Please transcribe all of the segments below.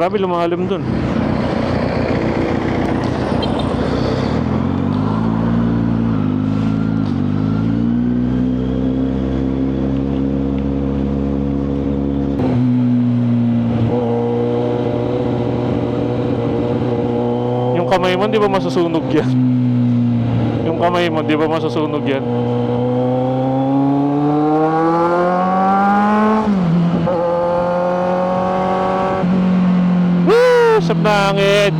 Grabe, lumalim dun. Yung kamay mo, di ba masusunog yan? Yung kamay mo, di ba masusunog yan? Sab na hangin!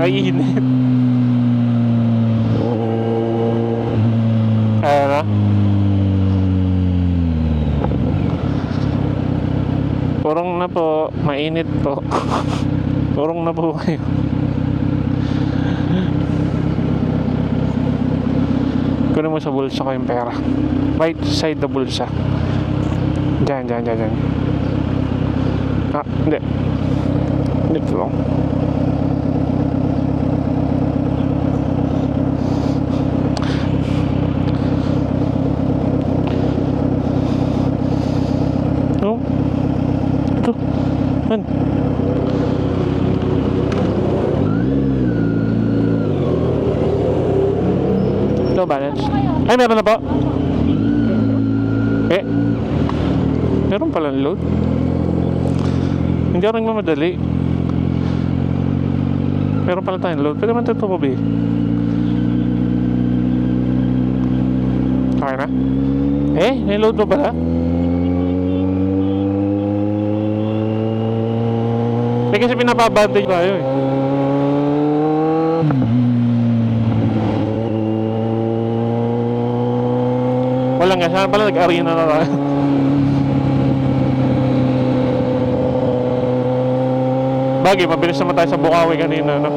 Ay, init. Ayan na. Purong na po. Mainit po. Purong na po kayo. Kunin mo sa bulsa ko yung pera. Right side the bulsa. Diyan, diyan, diyan, diyan. Ah, hindi. Lang. Oh. Ito. Man. Ito, balance. Ay, meron na po. Eh. Meron palang load. Hindi ako nagmamadali. Meron pala tayong load. Pwede naman ito tumabi. Okay na? Eh, may load pa pala? Eh kasi pinapabantay tayo eh. Wala nga, sana pala nag-arena na tayo. Bagay, mabilis naman tayo sa Bukawi kanina, no?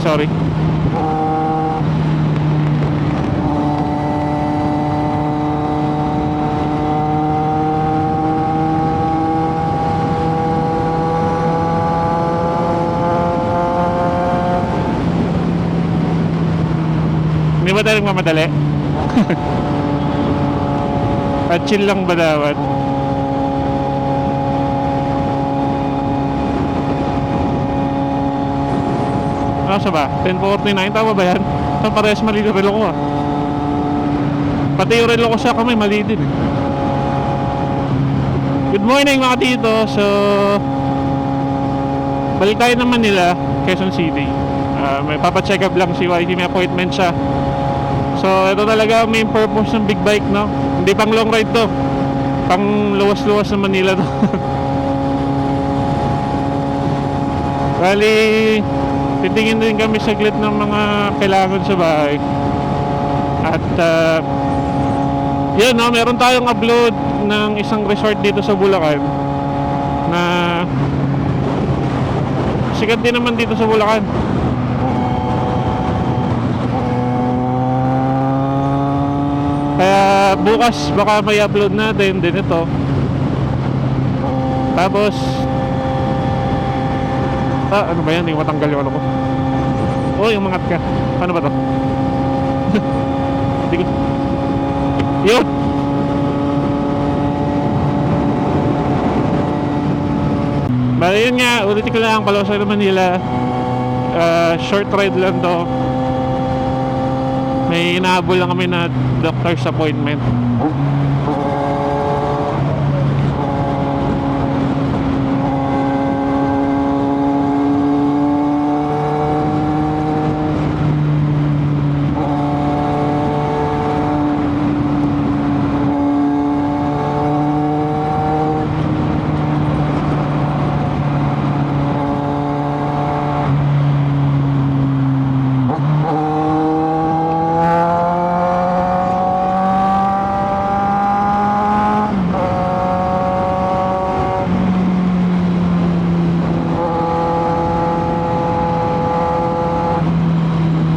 Sorry. Hindi ba tayo nagmamadali? At chill lang ba dapat? Siya ba? 1049? Tama ba yan? Saan parehas mali yung relo ko ah? Pati yung relo ko sa kamay mali din eh. Good morning mga tito. So, balik tayo naman nila, Quezon City. Ah, may papacheck up lang si YT, may appointment siya. So, ito talaga main purpose ng big bike, no? Hindi pang long ride to. Pang luwas-luwas sa Manila to. Bali, titingin din kami saglit ng mga kailangan sa bahay. At, uh, yun, no? Meron tayong upload ng isang resort dito sa Bulacan na sikat din naman dito sa Bulacan. Kaya bukas baka may upload natin din ito. Tapos Ah, ano ba yan? Yung matanggal yung ano ko. Oh, yung mangat ka. Paano ba to? Hindi ko. Yun! Bale yun nga, ulitin ko lang, Palawasan ng Manila. Ah, short ride lang to. May inahabol lang kami na doctor's appointment.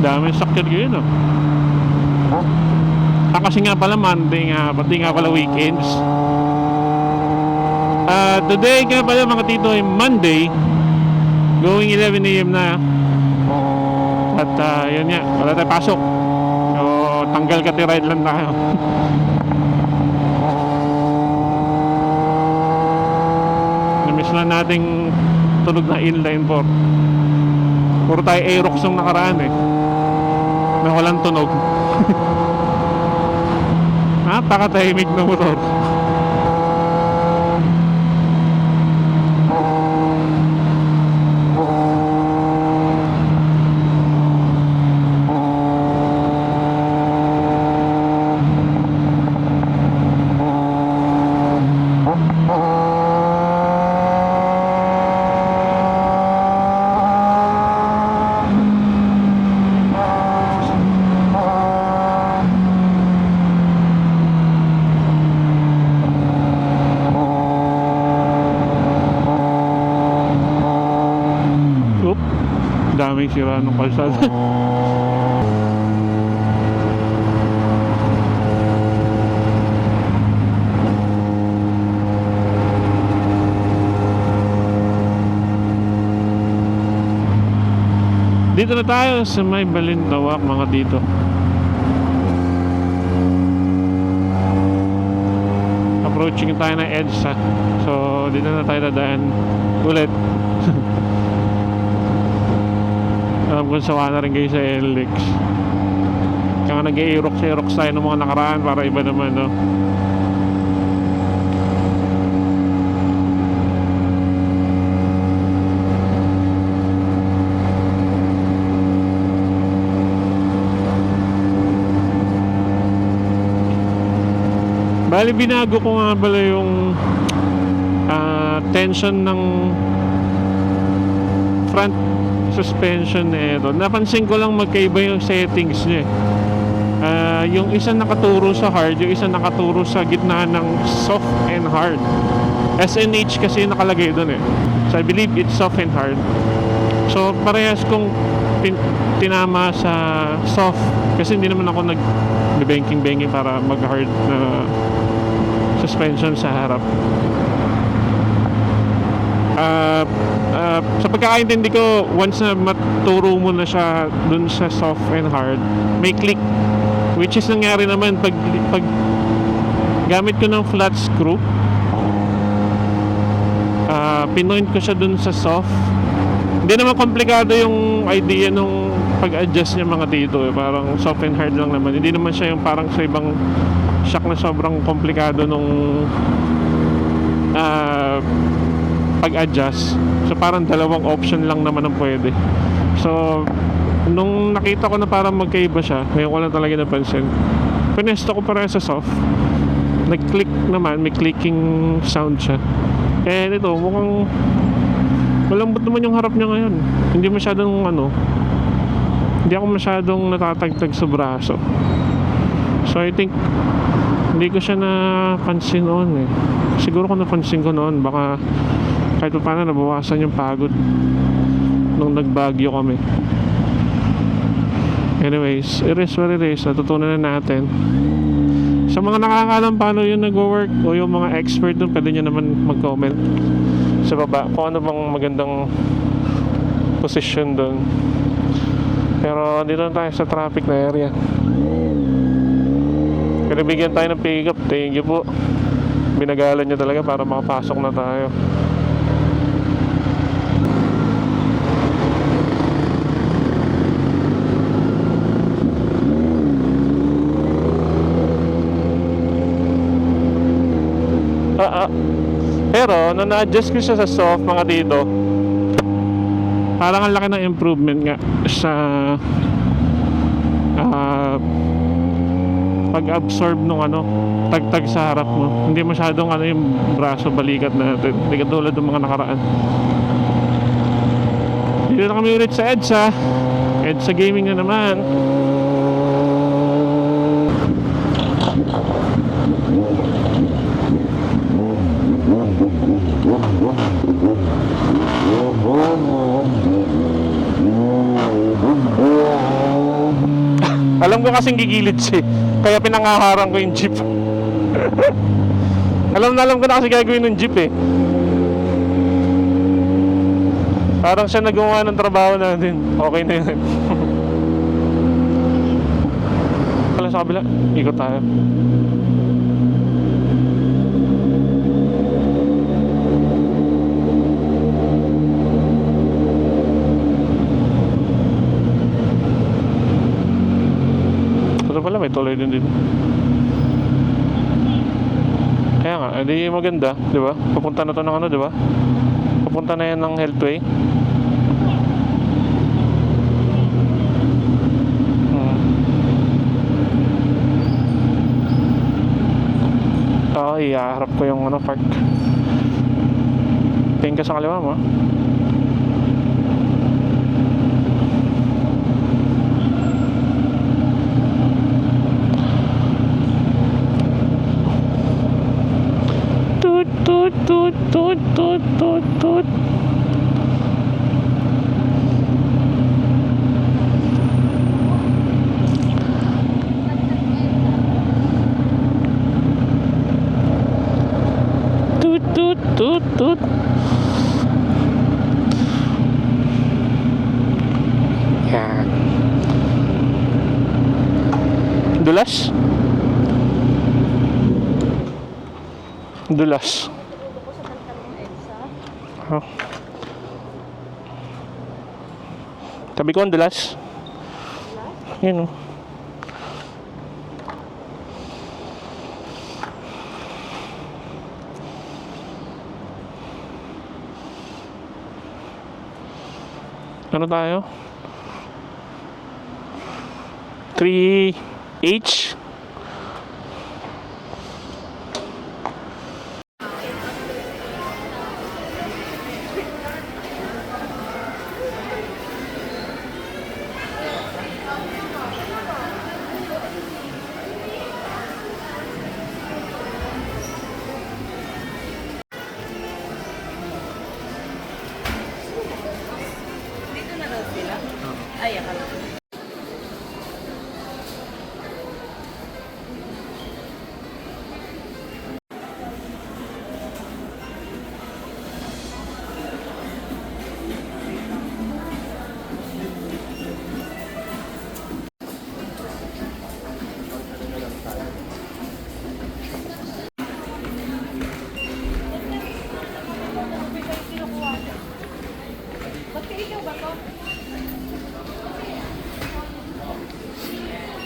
Dami sakyan ngayon oh. Ah, kasi nga pala Monday nga, pati nga pala weekends. Ah, today nga pala mga tito ay Monday. Going 11 a.m. na. At ah, yun nga, wala tayong pasok. So, tanggal ka ride lang tayo. Namiss na nating tunog na inline 4. Puro tayo Aerox yung nakaraan eh. Na walang tunog. Napakatahimik na motor. Ng kalsada. Dito na tayo sa may Balintawak mga dito. Approaching tayo ng EDSA. So, dito na tayo dadaan ulit. Alam ko sawa na rin kayo sa LX. Kaya nga nag-i-rox-rox tayo ng mga nakaraan para iba naman, no? Bali, binago ko nga pala yung ah, tension ng front suspension eh ito. Napansin ko lang magkaiba yung settings niya. Ah, yung isa nakaturo sa hard, yung isa nakaturo sa gitna ng soft and hard. SNH kasi nakalagay doon eh. So I believe it's soft and hard. So parehas kong tin- tinama sa soft kasi hindi naman ako nag banking banking para mag hard na suspension sa harap. Ah, ah, sa pagkakaintindi ko, once na maturo mo na siya dun sa soft and hard, may click. Which is nangyari naman pag, pag gamit ko ng flat screw, ah pinoint ko siya dun sa soft. Hindi naman komplikado yung idea nung pag-adjust niya mga dito. Eh. Parang soft and hard lang naman. Hindi naman siya yung parang sa ibang shock na sobrang komplikado nung ah pag-adjust. So parang dalawang option lang naman ang pwede. So nung nakita ko na parang magkaiba siya, ngayon ko lang talaga napansin. Pinesto ko para sa soft. Nag-click naman, may clicking sound siya. Eh ito, mukhang malambot naman yung harap niya ngayon. Hindi masyadong ano, hindi ako masyadong natatagtag sa braso. So I think hindi ko siya napansin noon eh. Siguro kung napansin ko noon, baka kahit pa paano nabawasan yung pagod nung nagbagyo kami. Anyways, it is what it is. Natutunan na natin. Sa mga nakakaalam paano yun nag-work o yung mga expert doon, pwede nyo naman mag-comment sa baba kung ano bang magandang position doon. Pero dito tayo sa traffic na area. Pinabigyan tayo ng pick up. Thank you po. Binagalan nyo talaga para makapasok na tayo. Ah, ah. Pero, nung na-adjust ko siya sa soft, mga dito, parang ang laki ng improvement nga sa ah, pag-absorb nung ano, tagtag sa harap mo. Hindi masyadong ano yung braso balikat natin. Hindi katulad ng mga nakaraan. Dito na kami ulit sa EDSA. EDSA Gaming na naman. Alam ko kasing gigilid siya. Kaya pinangaharang ko yung jeep. alam na alam ko na kasi gagawin ng jeep eh. Parang siya nagawa ng trabaho natin. Okay na yun. Wala sa kabila. Ikot tayo. Pala may tuloy din dito. Kaya nga, edi maganda, di ba? Papunta na to ng ano, di ba? Papunta na yan ng Healthway. Hmm. Oo, iyaharap ko yung ano, park. Tingin ka sa kaliwa mo. ah. Tut, tut, tut, tut, tut, tut, tut. Tut, tut, tut. Yan. Dulas? Dulas. Oh. Tabi ko ang dulas. Yun oh. Ano tayo? 3H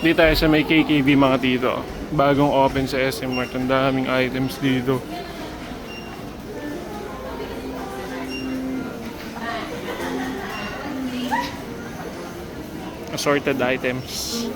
Dito tayo sa may KKB mga tito. Bagong open sa SM Mart. Ang daming items dito. Assorted items.